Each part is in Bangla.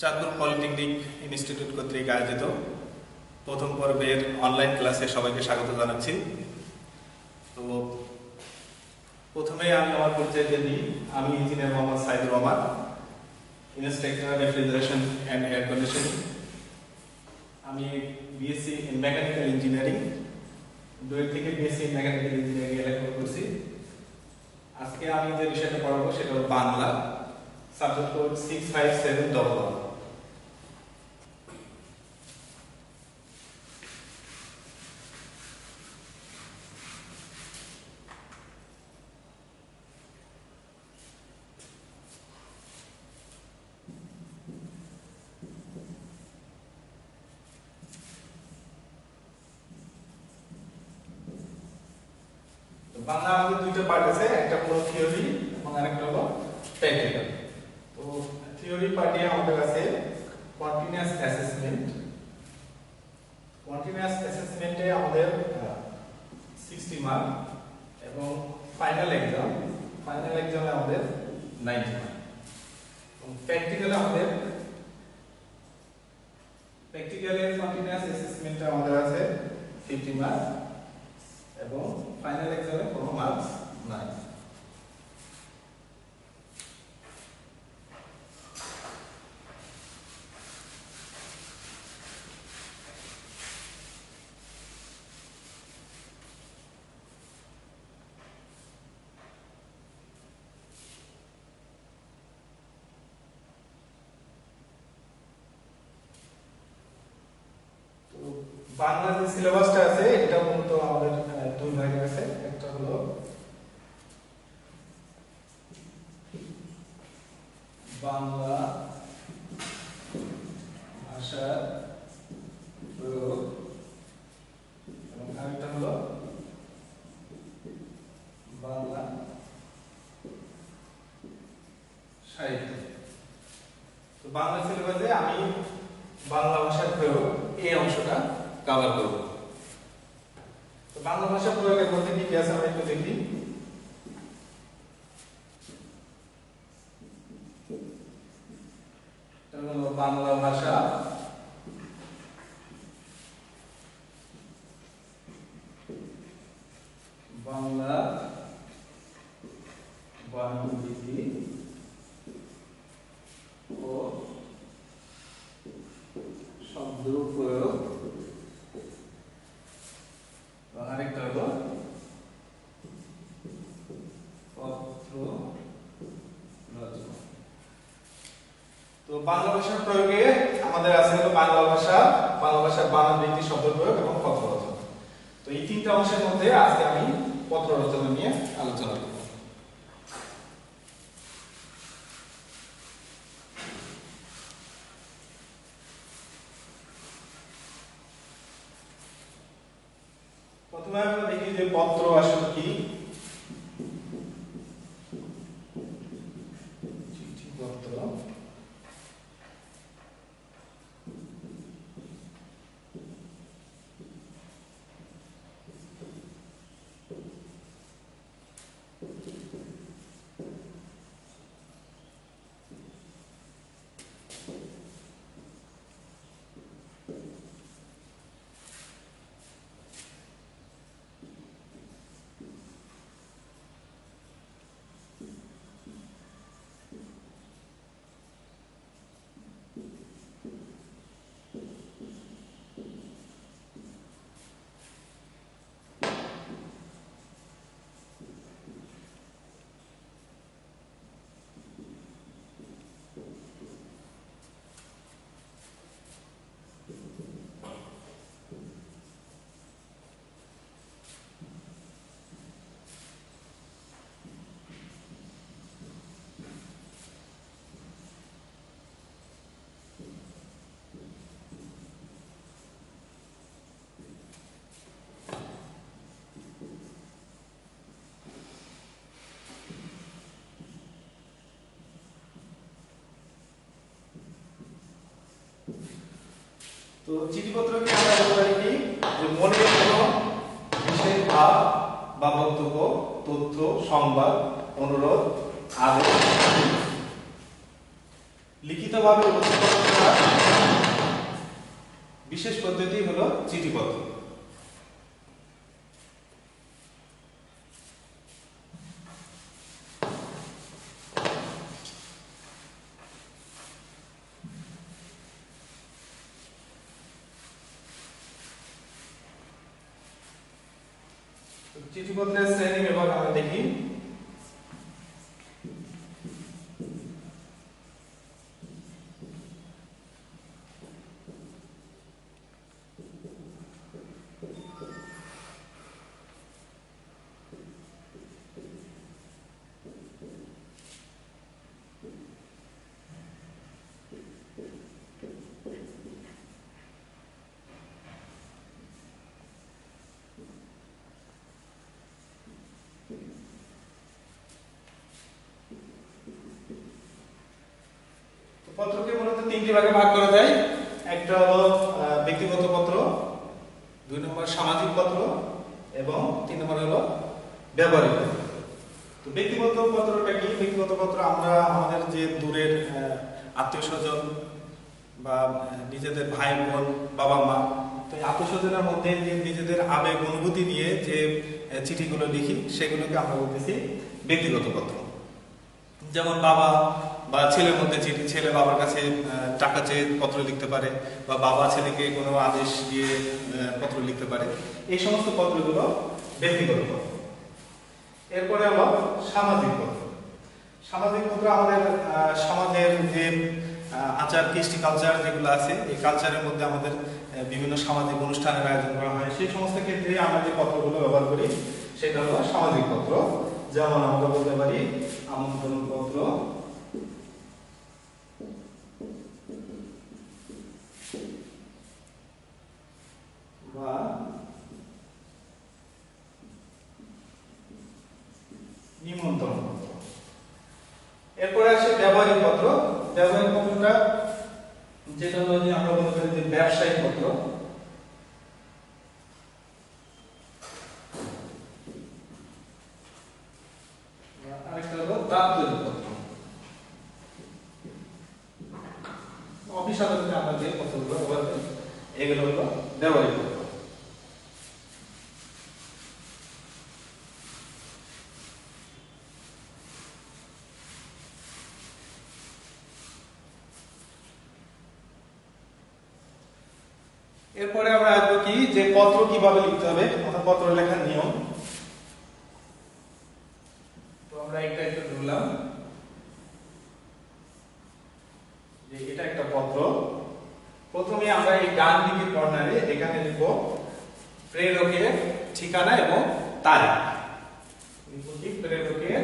চাঁদপুর পলিটেকনিক ইনস্টিটিউট কর্তৃক আয়োজিত প্রথম পর্বের অনলাইন ক্লাসে সবাইকে স্বাগত জানাচ্ছি। তো প্রথমে আমি আমার পরিচয় দিয়ে দিই। আমি engineer Mohammad Saidur Rahman instructor refrigeration and air conditioning আমি বিএসসি ইন মেকানিক্যাল ইঞ্জিনিয়ারিং দুই থেকে বিএসসি ইন মেকানিক্যাল ইঞ্জিনিয়ারিং লেখাপড়া করছি। আজকে আমি যে বিষয়টা পড়াবো সেটা হলো Bangla. Subject code six five seven double one তো বাংলা আমাদের দুইটা পার্ট আছে একটা হলো থিওরি এবং আরেকটা হলো প্র্যাকটিক্যাল তো থিওরি পার্টে আমাদের আছে কন্টিনিউয়াস অ্যাসেসমেন্ট কন্টিনিউয়াস অ্যাসেসমেন্টে আমাদের সিক্সটি মার্ক এবং ফাইনাল এক্সাম ফাইনাল এক্সামে আমাদের নাইনটি মার্ক এবং প্র্যাকটিক্যালে আমাদের প্র্যাকটিক্যালে কন্টিনিউয়াস অ্যাসেসমেন্টটা আমাদের আছে ফিফটি মার্ক এবং ফাইনাল এক্সামে কোনো মার্কস নাই তো বাংলা যে সিলেবাসটা আছে, এটা মূলত আমাদের দুই ভাগে আছে। একটা হলো বাংলা ভাষার প্রয়োগ, এবং আরেকটা হলো বাংলা সাহিত্য। তো বাংলা সিলেবাসে আমি বাংলা ভাষার প্রয়োগ, এই অংশটা কভার করব। তো বাংলা ভাষা প্রয়োগের মধ্যে কি কি আছে আমরা একটু দেখি? বাংলা ভাষা। বাংলা বাণীবিধি ও শব্দ প্রয়োগ এবং আরেকটা হলো পত্র রচনা তো বাংলা ভাষার প্রয়োগে আমাদের আছে হলো বাংলা ভাষা, বাংলা ভাষার বানান বৃদ্ধি শব্দ প্রয়োগ এবং পত্র রচনা। তো এই তিনটা অংশের মধ্যে আজকে আমি পত্র রচনা নিয়ে আলোচনা করব। প্রথমে আমরা দেখি যে পত্র আসলে কি চিঠিপত্র তো চিঠিপত্র চিঠিপত্রকে আমরা বলতে পারি কি? যে মনে কোনো বিশেষ ভাব বা বক্তব্য, তথ্য, সংবাদ, অনুরোধ, আদেশ, লিখিতভাবে উপস্থাপন করা বিশেষ পদ্ধতি হলো চিঠিপত্র। তো চিঠিপত্রের শ্রেণি বিভাগ আমরা দেখি তো পত্রকে মূলত তিনটি ভাগে ভাগ করা যায়। একটা হলো ব্যক্তিগত পত্র, দুই নম্বর সামাজিক পত্র, এবং তিন নম্বর হলো ব্যবহারিক তো ব্যক্তিগত পত্রটা কি? ব্যক্তিগত পত্র আমরা আমাদের যে দূরের আত্মীয় স্বজন বা নিজেদের ভাই বোন, বাবা মা, তো এই আত্মীয় স্বজনের মধ্যে যে নিজেদের আবেগ, অনুভূতি দিয়ে যে চিঠিগুলো লিখি, সেগুলোকে আমরা বলতেছি ব্যক্তিগত পত্র। যেমন বাবা বা ছেলের মধ্যে চিঠি ছেলে বাবার কাছে টাকা চেয়ে পত্র লিখতে পারে বা বাবা ছেলেকে কোনো আদেশ দিয়ে পত্র লিখতে পারে, এই সমস্ত পত্রগুলো ব্যক্তিগত পত্র। এরপরে হলো সামাজিক পত্র। সামাজিক পত্র আমাদের সমাজের যে আচার, কৃষ্টি কালচার যেগুলো আছে, এই কালচারের মধ্যে আমাদের বিভিন্ন সামাজিক অনুষ্ঠানের আয়োজন করা হয়। সেই সমস্ত ক্ষেত্রে আমরা যে পত্রগুলো ব্যবহার করি, সেটা হলো সামাজিক পত্র। যেমন আমরা বলতে পারি আমন্ত্রণ পত্র বা নিমন্ত্রণ পত্র এরপরে পত্র পত্রটা আমরা বলতে পারি যে ব্যবসায়িক পত্র আরেকটা হলো দাপ্তরিক পত্র অফিস আদালতে আমরা যে পত্রগুলো ব্যবহার করি এগুলো হলো ব্যবহারিক পত্র এরপরে আমরা আসব কি? যে পত্র কীভাবে লিখতে হবে? অর্থাৎ পত্র লেখার নিয়ম। তো আমরা এটা একটু ধরলাম। যে এটা একটা পত্র। প্রথমে আমরা এই ডান দিকের কর্নারে এখানে লিখব প্রেরকের ঠিকানা এবং তারিখ। লিখব কি? প্রেরকের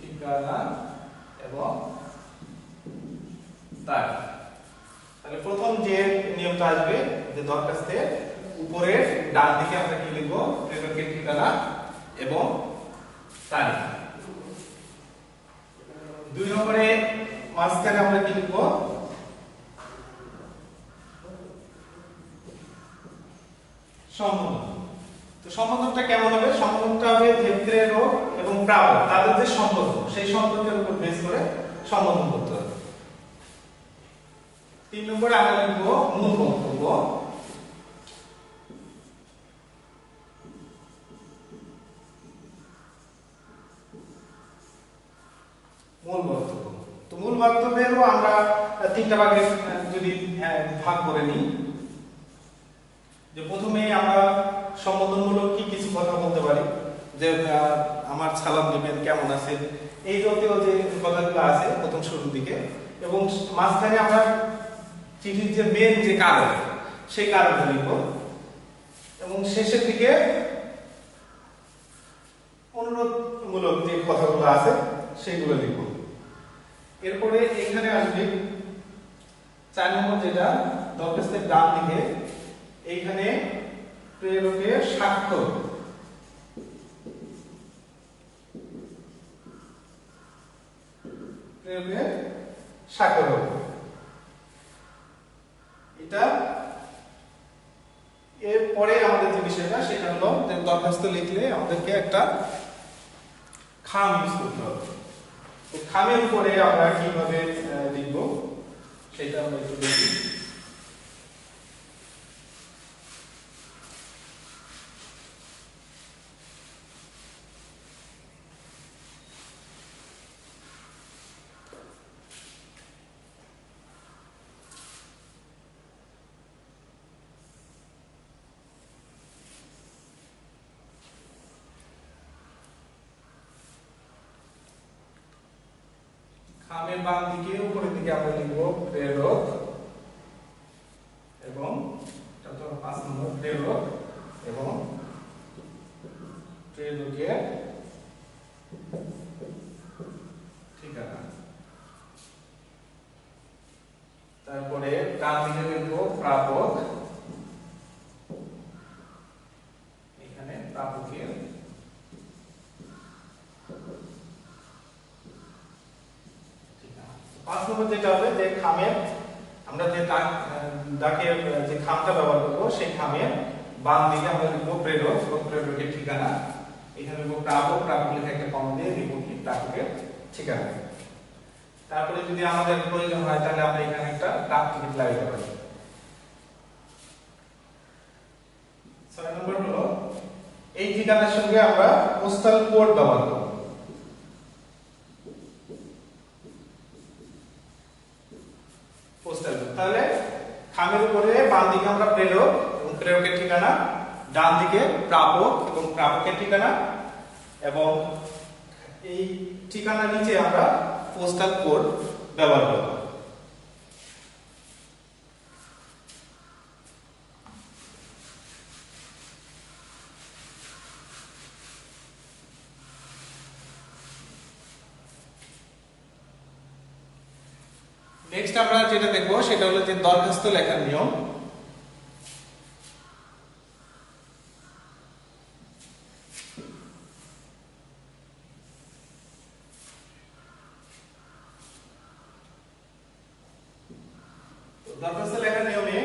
ঠিকানা এবং তারিখ তাহলে প্রথম যে নিয়মটা আসবে যে দরখাস্তের উপরের ডান দিকে আমরা কি লিখব? প্রেরকের ঠিকানা এবং তারিখ। দুই নম্বরে মাঝখানে আমরা কি লিখব? সম্বোধন। তো সম্বোধনটা কেমন হবে? সম্বোধনটা হবে যে প্রেরক এবং প্রাপক তাদের যে সম্পর্ক সেই সম্পর্কের উপর বেস করে সম্বোধন করতে হবে। তিন নম্বরে আমরা লিখব মূল বক্তব্য। মূল বক্তব্য। তো মূল বক্তব্যেরও আমরা তিনটা ভাগে যদি আহ, ভাগ করে নিই। যে প্রথমেই আমরা সম্বোধনমূলক কি কিছু কথা বলতে পারি? যে আমার সালাম দিবেন কেমন আছেন? এই জাতীয় যে কথাগুলো আছে প্রথম শুরুর দিকে। এবং মাঝখানে আমরা চিঠির যে মেন যে কারণ, সেই কারণটা লিখব। এবং শেষের দিকে অনুরোধমূলক যে কথাগুলো আছে সেগুলো লিখব। এরপরে এখানে আসবে চার নম্বর যেটা, দরখাস্তের ডান দিকে, এইখানে প্রেরকের স্বাক্ষর। প্রেরকের স্বাক্ষর হবে। এটা এরপরে আমাদের যে বিষয়টা, সেটা হলো দরখাস্ত লিখলে আমাদেরকে একটা খাম ইউজ করতে হবে। খামের উপরে আমরা কীভাবে লিখব, সেটা আমরা একটু দেখি। খামের বাম দিকে উপরের দিকে আমরা লিখব প্রেরক এবং এটা তো পাঁচ নম্বর প্রেরক এবং প্রেরকের ঠিকানা তারপরে ডান দিকে লিখব প্রাপক এখানে প্রাপকের পাঁচ যেটা হবে যে খামের আমরা যে দাগের, যে খামটা ব্যবহার করব, সেই খামের বাম দিকে আমরা লিখব প্রেরক প্রেরকের ঠিকানা। এখানে লিখব প্রাপক প্রাপক লিখে একটা কম দিয়ে লিখব কি, প্রাপকের ঠিকানা। তারপরে যদি আমাদের প্রয়োজন হয়, তাহলে আমরা এখানে একটা ডাক টিকিট লাগাতে পারি ছয় নম্বর হলো, এই ঠিকানার সঙ্গে আমরা পোস্টাল কোড ব্যবহার করব। তাহলে খামের উপরে বাম দিকে আমরা প্রেরক এবং প্রেরকের ঠিকানা, ডান দিকে প্রাপক এবং প্রাপকের ঠিকানা এবং এই ঠিকানার নিচে আমরা পোস্টাল কোড ব্যবহার করব। নেক্সট আমরা যেটা দেখব সেটা হলো যে দরখাস্ত লেখার নিয়ম তো দরখাস্ত লেখার নিয়মে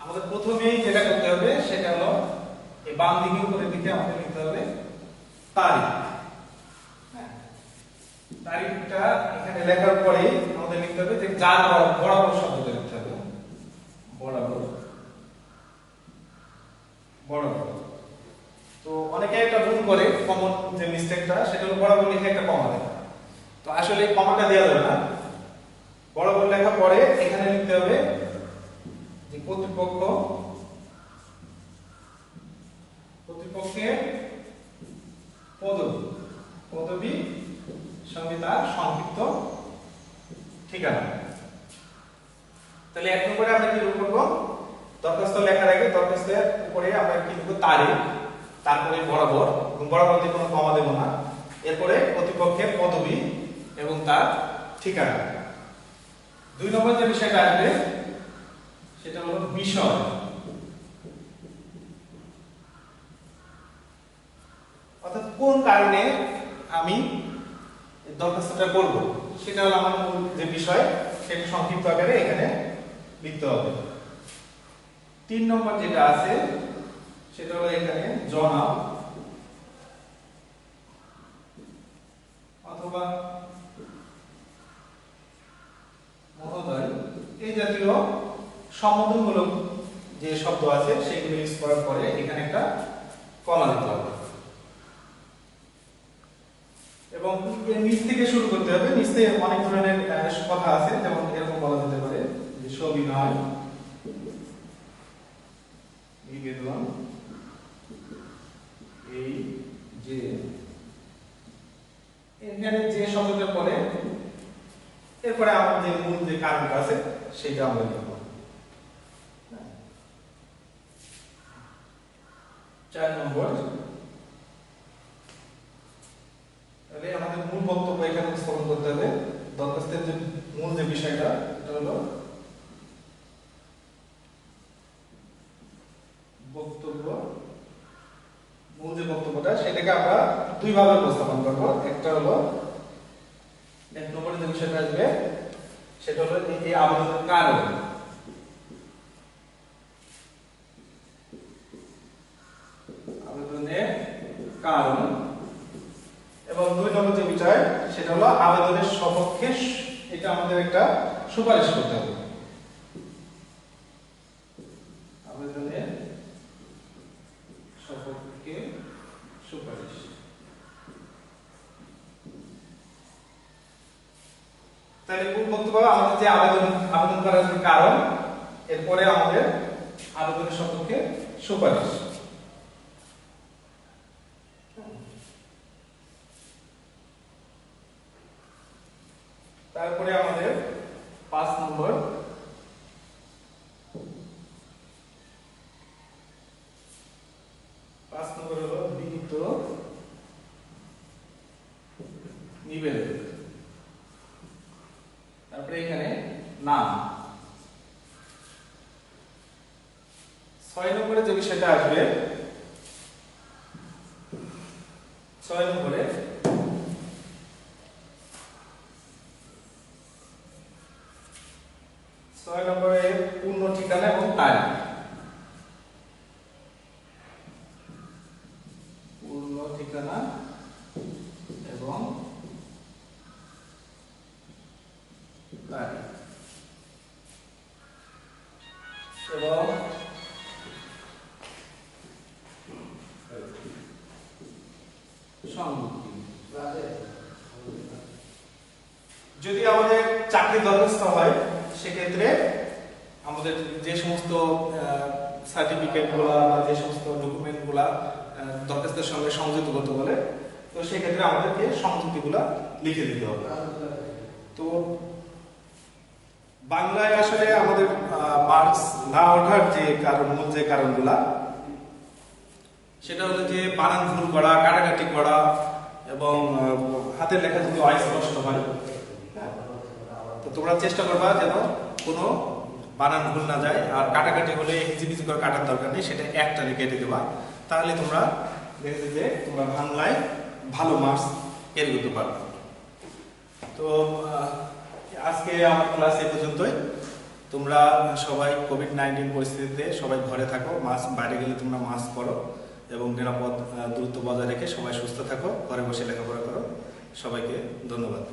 আমাদের প্রথমেই যেটা করতে হবে সেটা হলো এই বাম দিকে উপরের দিকে আমাদের লিখতে হবে তারিখ হ্যাঁ। তারিখটা এখানে লেখার পরে আমাদের লিখতে হবে যে যার বরাবর বরাবর শব্দটা লিখতে হবে বরাবর বরাবর তো অনেকে একটা ভুল করে কমন যে মিস্টেকটা সেটা হলো বরাবর লিখে একটা কমা দেয়। তো আসলে এই কমাটা দেওয়া যাবে না। বরাবর লেখা পরে এখানে লিখতে হবে যে কর্তৃপক্ষ কর্তৃপক্ষের পদবি পদবি সঙ্গে তার সংক্ষিপ্ত ঠিকানা। তাহলে এক নম্বরে আমরা কি করব? দরখাস্ত লেখার আগে দরখাস্তের উপরে আমরা কি লিখব? তারিখ। তারপরে বরাবর বরাবর দিয়ে কোনো কমা দেব না। এরপরে প্রতিপক্ষের পদবি এবং তার ঠিকানা। দুই নম্বর যে বিষয়টা আসবে, সেটা হলো বিষয় অর্থাৎ কোন কারণে আমি দরখাস্তটা করব? সেটা হলো আমার মূল যে বিষয়, সেটা সংক্ষিপ্ত আকারে এখানে লিখতে হবে। তিন নম্বর যেটা আছে সেটা হলো এখানে জনাব। অথবা মহোদয়, এই জাতীয় সম্বোধনমূলক যে শব্দ আছে, সেগুলো ইউজ করার পরে এখানে একটা কমা দিতে হবে এবং এর নিচ থেকে শুরু করতে হবে নিচ থেকে অনেক ধরনের আহ, কথা আছে যেমন এরকম বলা যেতে পারে যে সবিনয় নিবেদন এই যে এখানে যে শব্দটা পরে এরপরে আমার যে মূল যে কারণটা আছে, সেটা আমরা লিখব। চার নম্বর। আমাদের মূল বক্তব্য এখানে করতে হবে। দরখাস্তের যে মূল যে বিষয়টা এটা হলো বক্তব্য, মূল যে বক্তব্যটা, সেটাকে আমরা দুই ভাবে উপস্থাপন করব। একটা হলো নম্বরে যে বিষয়টা আসবে, সেটা হলো এই আবেদনের কারণ। আবেদনের কারণ। এবং দুই নম্বর যে বিষয়, সেটা হলো আবেদনের সপক্ষে এটা আমাদের একটা সুপারিশ করতে হবে আবেদনের সপক্ষে সুপারিশ তাহলে কোন বক্তব্য আমাদের যে আবেদন আবেদন করার কারণ এরপরে আমাদের আবেদনের সপক্ষে সুপারিশ তারপরে আমাদের পাঁচ নম্বর পাঁচ নম্বর হলো বিহিত নিবেদন তারপরে এখানে নাম ছয় নম্বরে যে বিষয়টা আসবে ছয় নম্বরে সংযুক্তি যদি আমাদের চাকরি দরখাস্ত হয়, সেক্ষেত্রে আমাদের যে সমস্ত সার্টিফিকেটগুলা বা যে সমস্ত ডকুমেন্টগুলা দরখাস্তের সঙ্গে সংযুক্ত করতে বলে, তো সেক্ষেত্রে আমাদেরকে সংযুক্তি গুলা লিখে দিতে হবে। তো বাংলায় আসলে আমাদের মার্কস না ওঠার যে কারণ, মূল যে কারণগুলা সেটা হলো যে বানান ভুল করা কাটাকাটি করা এবং হাতের লেখা যদি অস্পষ্ট হয় হ্যাঁ, তো তোমরা চেষ্টা করবা যেন কোনো বানান ভুল না যায়। আর কাটাকাটি হলে হিজিবিজি করে কাটার দরকার নেই সেটা একটানে কেটে দেবা। তাহলে তোমরা দেখবে যে তোমরা বাংলায় ভালো মার্কস এর করতে পারবে। তো আজকে আমার ক্লাস এই পর্যন্তই। তোমরা সবাই কোভিড নাইন্টিন পরিস্থিতিতে সবাই ঘরে থাকো মাস্ক বাইরে গেলে তোমরা মাস্ক পরো। এবং নিরাপদ দূরত্ব বজায় রেখে সবাই সুস্থ থাকো ঘরে বসে লেখাপড়া করো। সবাইকে ধন্যবাদ।